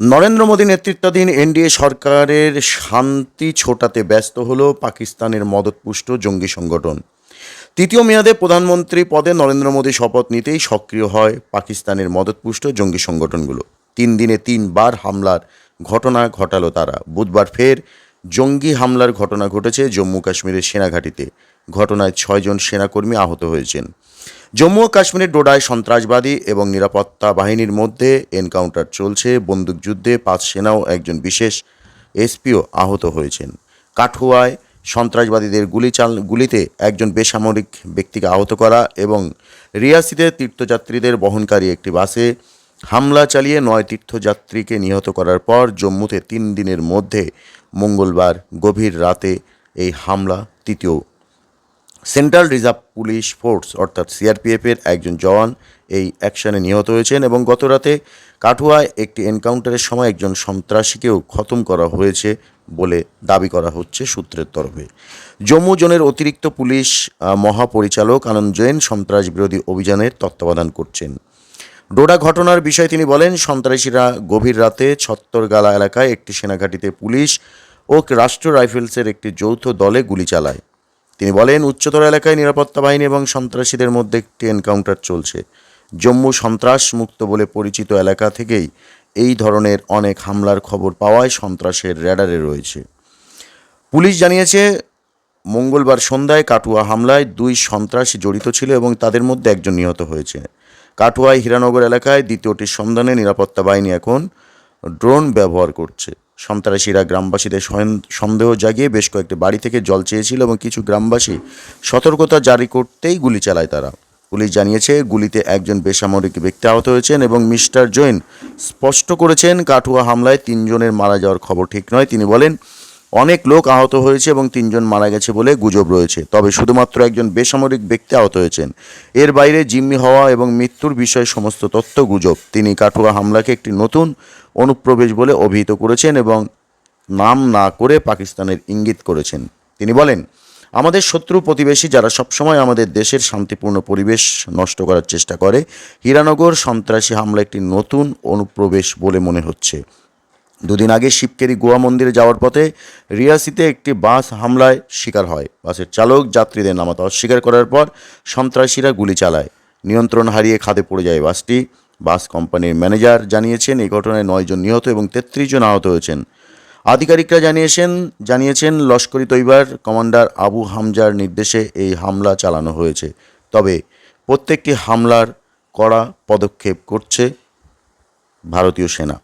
নরেন্দ্র মোদী নেতৃত্বাধীন এনডিএ সরকারের শান্তি ছোটাতে ব্যস্ত হল পাকিস্তানের মদতপুষ্ট জঙ্গি সংগঠন। তৃতীয় মেয়াদে প্রধানমন্ত্রী পদে নরেন্দ্র মোদী শপথ নিতেই সক্রিয় হয় পাকিস্তানের মদতপুষ্ট জঙ্গি সংগঠনগুলো। তিন দিনে তিনবার হামলার ঘটনা ঘটালো তারা। বুধবার ফের জঙ্গি হামলার ঘটনা ঘটেছে জম্মু কাশ্মীরের সেনাঘাঁটিতে। ঘটনায় ছয়জন সেনাকর্মী আহত হয়েছেন। জম্মু ও কাশ্মীরের ডোডায় সন্ত্রাসবাদী এবং নিরাপত্তা বাহিনীর মধ্যে এনকাউন্টার চলছে বন্দুকযুদ্ধে পাঁচ সেনা ও একজন বিশেষ এসপিও আহত হয়েছেন। কাঠুয়ায় সন্ত্রাসবাদীদের গুলি চাল গুলিতে একজন বেসামরিক ব্যক্তিকে আহত করা এবং রিয়াসিতে তীর্থযাত্রীদের বহনকারী একটি বাসে হামলা চালিয়ে নয় তীর্থযাত্রীকে নিহত করার পর জম্মুতে তিন দিনের মধ্যে মঙ্গলবার গভীর রাতে এই হামলা, তৃতীয় সেন্ট্রাল রিজার্ভ পুলিশ ফোর্স, অর্থাৎ সিআরপিএফের একজন জওয়ান এই অ্যাকশনে নিহত হয়েছেন এবং গতরাতে কাঠুয়ায় একটি এনকাউন্টারের সময় একজন সন্ত্রাসীকেও খতম করা হয়েছে বলে দাবি করা হচ্ছে সূত্রের তরফে। জম্মু জোনের অতিরিক্ত পুলিশ মহাপরিচালক আনন্দ জৈন সন্ত্রাস বিরোধী অভিযানের তত্ত্বাবধান করছেন। ডোডা ঘটনার বিষয়ে তিনি বলেন, সন্ত্রাসীরা গভীর রাতে ছত্তরগালা এলাকায় একটি সেনাঘাঁটিতে পুলিশ ও রাষ্ট্র রাইফেলসের একটি যৌথ দলে গুলি চালায়। তিনি বলেন, উচ্চতর এলাকায় নিরাপত্তা বাহিনী এবং সন্ত্রাসীদের মধ্যে একটি এনকাউন্টার চলছে। জম্মু সন্ত্রাস মুক্ত বলে পরিচিত এলাকা থেকেই এই ধরনের অনেক হামলার খবর পাওয়ায় সন্ত্রাসের র্যাডারে রয়েছে। পুলিশ জানিয়েছে, মঙ্গলবার সন্ধ্যায় কাটুয়া হামলায় দুই সন্ত্রাসী জড়িত ছিল এবং তাদের মধ্যে একজন নিহত হয়েছে। কাটুয়ায় হীরানগর এলাকায় দ্বিতীয়টির সন্ধানে নিরাপত্তা বাহিনী এখন ড্রোন ব্যবহার করছে। সন্ত্রাসীরা গ্রামবাসীদের সন্দেহ জাগিয়ে বেশ কয়েকটি বাড়ি থেকে জল চেয়েছিল এবং কিছু গ্রামবাসী সতর্কতা জারি করতেই গুলি চালায় তারা। পুলিশ জানিয়েছে, গুলিতে একজন বেসামরিক ব্যক্তি আহত হয়েছেন এবং মিস্টার জৈন স্পষ্ট করেছেন কাঠুয়া হামলায় তিনজনের মারা যাওয়ার খবর ঠিক নয়। তিনি বলেন অনেক লোক আহত হয়েছে এবং তিনজন মারা গেছে বলে গুজব রয়েছে। তবে শুধুমাত্র একজন বেসামরিক ব্যক্তি আহত হয়েছেন। এর বাইরে জিম্মি হওয়া এবং মৃত্যুর বিষয়ে সমস্ত তথ্য গুজব। তিনি কাঠুয়া হামলাকে একটি নতুন অনুপ্রবেশ বলে অভিহিত করেছেন এবং নাম না করে পাকিস্তানের ইঙ্গিত করেছেন। তিনি বলেন, আমাদের শত্রু প্রতিবেশী যারা সবসময় আমাদের দেশের শান্তিপূর্ণ পরিবেশ নষ্ট করার চেষ্টা করে, হীরানগর সন্ত্রাসী হামলা একটি নতুন অনুপ্রবেশ বলে মনে হচ্ছে। দুদিন আগে শিবকেরি গোয়া মন্দিরে যাওয়ার পথে রিয়াসিতে একটি বাস হামলায় শিকার হয়। বাসের চালক যাত্রীদের নামাতে অস্বীকার করার পর সন্ত্রাসীরা গুলি চালায়। নিয়ন্ত্রণ হারিয়ে খাদে পড়ে যায় বাসটি। বাস কোম্পানির ম্যানেজার জানিয়েছেন, এই ঘটনায় নয়জন নিহত এবং তেত্রিশ জন আহত হয়েছেন। আধিকারিকরা জানিয়েছেন জানিয়েছেন, লস্করি তৈবার কমান্ডার আবু হামজার নির্দেশে এই হামলা চালানো হয়েছে। তবে প্রত্যেকটি হামলার কড়া পদক্ষেপ করছে ভারতীয় সেনা।